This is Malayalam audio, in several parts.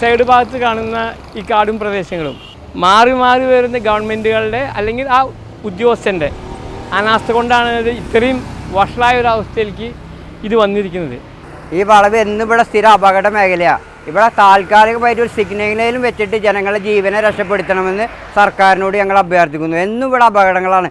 സൈഡ് ഭാഗത്ത് കാണുന്ന ഈ കാടും പ്രദേശങ്ങളും മാറി മാറി വരുന്ന ഗവൺമെന്റുകളുടെ അല്ലെങ്കിൽ ആ ഉദ്യോഗസ്ഥന്റെ അനാസ്ഥ കൊണ്ടാണ് ഇത് ഇത്രയും വഷളായ ഒരു അവസ്ഥയിലേക്ക് ഇത് വന്നിരിക്കുന്നത്. ഈ വളവ് എന്നും ഇവിടെ സ്ഥിര അപകട മേഖലയാണ് ഇവിടെ താൽക്കാലികമായിട്ട് ഒരു സിഗ്നലും വെച്ചിട്ട് ജനങ്ങളെ ജീവനെ രക്ഷപ്പെടുത്തണമെന്ന് സർക്കാരിനോട് ഞങ്ങൾ അഭ്യർത്ഥിക്കുന്നു. എന്നും ഇവിടെ അപകടങ്ങളാണ്.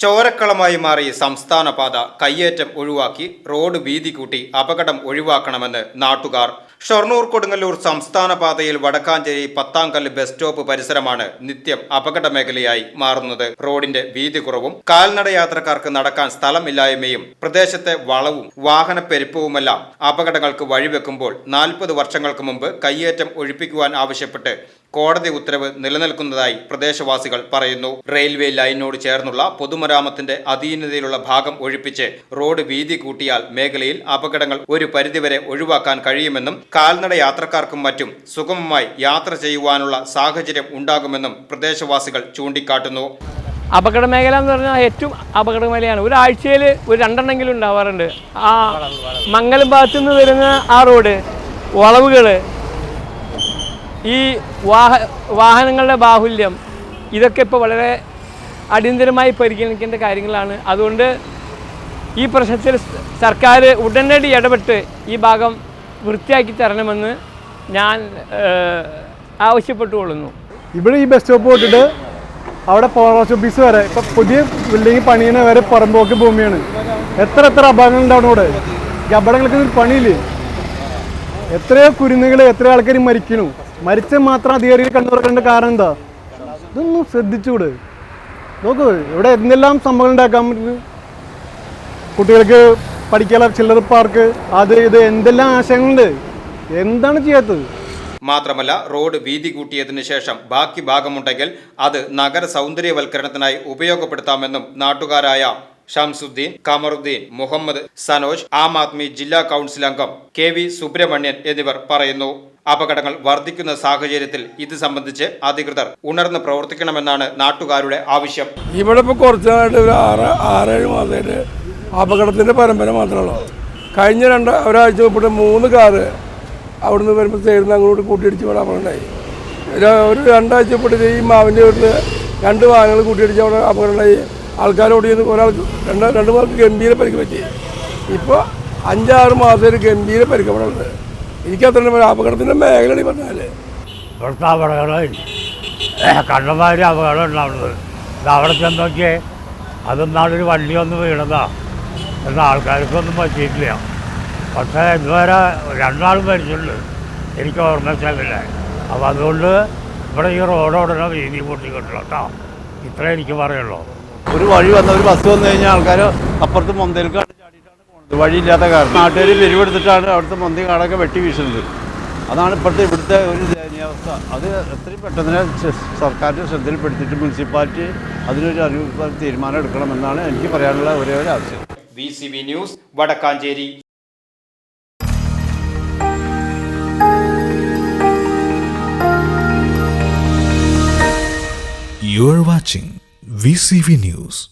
ചോരക്കളമായി മാറി സംസ്ഥാന പാത കയ്യേറ്റം ഒഴിവാക്കി റോഡ് വീതി കൂട്ടി അപകടം ഒഴിവാക്കണമെന്ന് നാട്ടുകാർ ഷൊർണൂർ കൊടുങ്ങല്ലൂർ സംസ്ഥാന പാതയിൽ വടക്കാഞ്ചേരി പത്താംകല്ല് ബസ് സ്റ്റോപ്പ് പരിസരമാണ് നിത്യം അപകട മേഖലയായി മാറുന്നത്. റോഡിന്റെ വീതി കുറവും കാൽനട യാത്രക്കാർക്ക് നടക്കാൻ സ്ഥലമില്ലായ്മയും പ്രദേശത്തെ വളവും വാഹന പെരുപ്പവുമെല്ലാം അപകടങ്ങൾക്ക് വഴിവെക്കുമ്പോൾ നാൽപ്പത് വർഷങ്ങൾക്ക് മുമ്പ് കയ്യേറ്റം ഒഴിപ്പിക്കുവാൻ ആവശ്യപ്പെട്ട് കോടതി ഉത്തരവ് നിലനിൽക്കുന്നതായി പ്രദേശവാസികൾ പറയുന്നു. റെയിൽവേ ലൈനിനോട് ചേർന്നുള്ള പൊതുമരാമത്തിന്റെ അധീനതയിലുള്ള ഭാഗം ഒഴിപ്പിച്ച് റോഡ് വീതി കൂട്ടിയാൽ മേഖലയിൽ അപകടങ്ങൾ ഒരു പരിധിവരെ ഒഴിവാക്കാൻ കഴിയുമെന്നും കാൽനട യാത്രക്കാർക്കും മറ്റും സുഗമമായി യാത്ര ചെയ്യുവാനുള്ള സാഹചര്യം ഉണ്ടാകുമെന്നും പ്രദേശവാസികൾ ചൂണ്ടിക്കാട്ടുന്നു. അപകട മേഖല എന്ന് പറഞ്ഞാൽ ഏറ്റവും അപകട മേഖലയാണ്. ഒരാഴ്ചയിൽ ഒരു രണ്ടെണ്ണെങ്കിലും ഉണ്ടാവാറുണ്ട്. ആ മംഗലം ഭാഗത്തുനിന്ന് വരുന്ന ആ റോഡ് വളവുകൾ ഈ വാഹ വാഹനങ്ങളുടെ ബാഹുല്യം ഇതൊക്കെ ഇപ്പോൾ വളരെ അടിയന്തരമായി പരിഗണിക്കേണ്ട കാര്യങ്ങളാണ്. അതുകൊണ്ട് ഈ പ്രശ്നത്തിൽ സർക്കാർ ഉടനടി ഇടപെട്ട് ഈ ഭാഗം വൃത്തിയാക്കി തരണമെന്ന് ഞാൻ ആവശ്യപ്പെട്ടുകൊള്ളുന്നു. ഇവിടെ ഈ ബസ് സ്റ്റോപ്പ് പോയിട്ട് അവിടെ പോസ്റ്റ് ഓഫീസ് വരെ ഇപ്പം പുതിയ ബിൽഡിംഗ് പണിയുന്ന വരെ പുറമ്പോക്ക് ഭൂമിയാണ്. എത്ര എത്ര അപകടങ്ങളുണ്ടാവണം അവിടെ ഈ അപകടങ്ങൾക്ക് പണിയില്ലേ? എത്രയോ കുരുന്നുകൾ എത്രയോ ആൾക്കാർ മരിക്കണു മരിച്ച മാത്രം അധികാരികൾ കണ്ടു തുറക്കേണ്ട കാരണം എന്താ? ഇതൊന്നും ശ്രദ്ധിച്ചുകൂടെ? നോക്ക് ഇവിടെ എന്തെല്ലാം സംഭവം ഉണ്ടാക്കാൻ പറ്റുന്നു കുട്ടികൾക്ക് പഠിക്കാനുള്ള ചില്ലറ പാർക്ക് അത് ഇത് എന്തെല്ലാം ആശയങ്ങളുണ്ട്? എന്താണ് ചെയ്യാത്തത്? മാത്രമല്ല റോഡ് വീതി കൂട്ടിയതിനു ശേഷം ബാക്കി ഭാഗമുണ്ടെങ്കിൽ അത് നഗര സൗന്ദര്യവൽക്കരണത്തിനായി ഉപയോഗപ്പെടുത്താമെന്നും നാട്ടുകാരായ ഷംസുദ്ദീൻ കമറുദ്ദീൻ മുഹമ്മദ് സനോജ് ആം ആദ്മി ജില്ലാ കൗൺസിൽ അംഗം കെ വി സുബ്രഹ്മണ്യൻ എന്നിവർ പറയുന്നു. അപകടങ്ങൾ വർദ്ധിക്കുന്ന സാഹചര്യത്തിൽ ഇത് സംബന്ധിച്ച് അധികൃതർ ഉണർന്ന് പ്രവർത്തിക്കണമെന്നാണ് നാട്ടുകാരുടെ ആവശ്യം. ഇവിടെ ഇപ്പോൾ കുറച്ച് നാളായിട്ട് ഒരു ആറ് ആറേഴ് മാസമായിട്ട് അപകടത്തിന്റെ പരമ്പര മാത്രമേ കഴിഞ്ഞ രണ്ട് ഒരാഴ്ച മുമ്പിട്ട് മൂന്ന് കാറ് അവിടുന്ന് വരുമ്പോൾ ചേരുന്ന അങ്ങോട്ട് കൂട്ടിയിടിച്ച് ഇവിടെ അപകടമുണ്ടായി. ഒരു- രണ്ടാഴ്ച മുമ്പിട്ട് ഈ മാവിന്റെ വീട്ടിൽ രണ്ട് വാഹനങ്ങൾ കൂട്ടിയിടിച്ച് അവിടെ അപകടമുണ്ടായി. ആൾക്കാർ ചെന്ന് ഒരാൾക്ക് രണ്ട് രണ്ട് പേർക്ക് ഗംഭീര പരിക്ക് പറ്റി. ഇപ്പോൾ അഞ്ചാറ് മാസത്തിൽ ഗംഭീര പരിക്ക് അവിടെ ഉണ്ട് എനിക്കത്ര അപകടത്തിന്റെ മേഖലയാണ് പറഞ്ഞാൽ ഇവിടുത്തെ അപകടങ്ങൾ കണ്ടമാതിരി അപകടം ഉണ്ടാവുന്നത് ഇത് അവിടെ ചെന്നൊക്കെ അതൊന്നാളൊരു വണ്ടി ഒന്ന് വീണതാ. എന്നാൽ ആൾക്കാർക്കൊന്നും പറ്റിയിട്ടില്ല. പക്ഷേ ഇതുവരെ രണ്ടാൾ മരിച്ചിട്ടുണ്ട്. എനിക്ക് ഓർമ്മ വെച്ചാൽ അപ്പോൾ അതുകൊണ്ട് ഇവിടെ ഈ റോഡ് വീതി കൂട്ടിക്കിട്ടില്ല കേട്ടോ. ഇത്രേ എനിക്ക് പറയുള്ളൂ. ഒരു വഴി വന്ന ഒരു ബസ് വന്നു കഴിഞ്ഞാൽ ആൾക്കാർ അപ്പുറത്ത് മൊന്തയിലേക്കാണ് ചാടിയിട്ടാണ് പോകുന്നത് വഴിയില്ലാത്ത കാരണം. നാട്ടുകാർ പിരിവെടുത്തിട്ടാണ് അവിടുത്തെ മൊന്തി കാടൊക്കെ വെട്ടി വീശുന്നത്. അതാണ് ഇപ്പോഴത്തെ ഇവിടുത്തെ ഒരു ദയനീയാവസ്ഥ അത് എത്രയും പെട്ടെന്ന് സർക്കാരിന്റെ ശ്രദ്ധയിൽപ്പെടുത്തിയിട്ട് മുനിസിപ്പാലിറ്റി അതിനൊരു അറിവ് തീരുമാനം എടുക്കണമെന്നാണ് എനിക്ക് പറയാനുള്ള ഒരേ ഒരു ആവശ്യം. V C B news Vadakkanchery. You are watching VCV News.